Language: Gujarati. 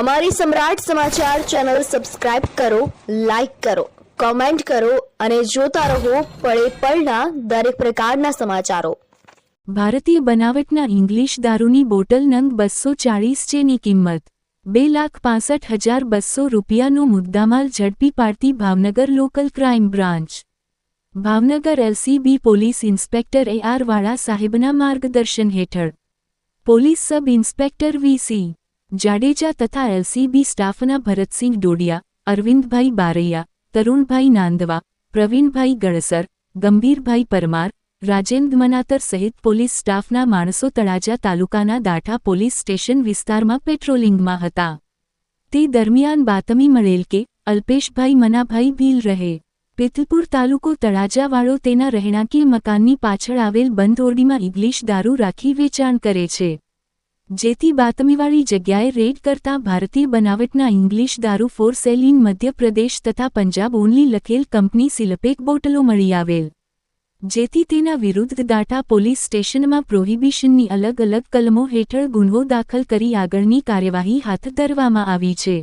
અમારી સમ્રાટ સમાચાર ચેનલ સબસ્ક્રાઇબ કરો, લાઇક કરો, કોમેન્ટ કરો અને જોતા રહો પળે પળના દરેક પ્રકારના સમાચારો. ભારતીય બનાવટના ઇંગ્લિશ દારૂની બોટલ નંગ બસો ચાળીસ જેની કિંમત બે લાખ પાસઠ હજાર બસો રૂપિયાનો મુદ્દામાલ ઝડપી પાડતી Bhavnagar local crime branch. Bhavnagar LCB police inspector એ આર વાળા સાહેબના માર્ગદર્શન હેઠળ. Police sub inspector VC Jadeja તથા એલસીબી સ્ટાફના ભરતસિંહ ડોડિયા, અરવિંદભાઈ બારૈયા, તરુણભાઈ નાંદવા, પ્રવીણભાઈ ગળસર ગંભીરભાઈ પરમાર, રાજેન્દ્ર મનાતર સહિત પોલીસ સ્ટાફના માણસો તળાજા તાલુકાના દાઠા પોલીસ સ્ટેશન વિસ્તારમાં પેટ્રોલિંગમાં હતા. તે દરમિયાન બાતમી મળેલ કે, અલ્પેશભાઈ મનાભાઈ ભીલ રહે. પિથલપુર તાલુકો તળાજાવાળો તેના રહેણાંકીય મકાનની પાછળ આવેલ બંધ ઓરડીમાં ઇંગ્લિશ દારૂ રાખી વેચાણ કરે છે. જેથી બાતમીવાળી જગ્યાએ રેડ કરતા ભારતીય બનાવટના ઇંગ્લિશ દારૂ ફોર સેલ મધ્યપ્રદેશ તથા પંજાબ ઓનલી લખેલ કંપની સિલપેક બોટલો મળી આવેલ. જેથી તેના વિરુદ્ધ દાટા પોલીસ સ્ટેશનમાં પ્રોહિબિશનની અલગ અલગ કલમો હેઠળ ગુન્હો દાખલ કરી આગળની કાર્યવાહી હાથ ધરવામાં આવી છે.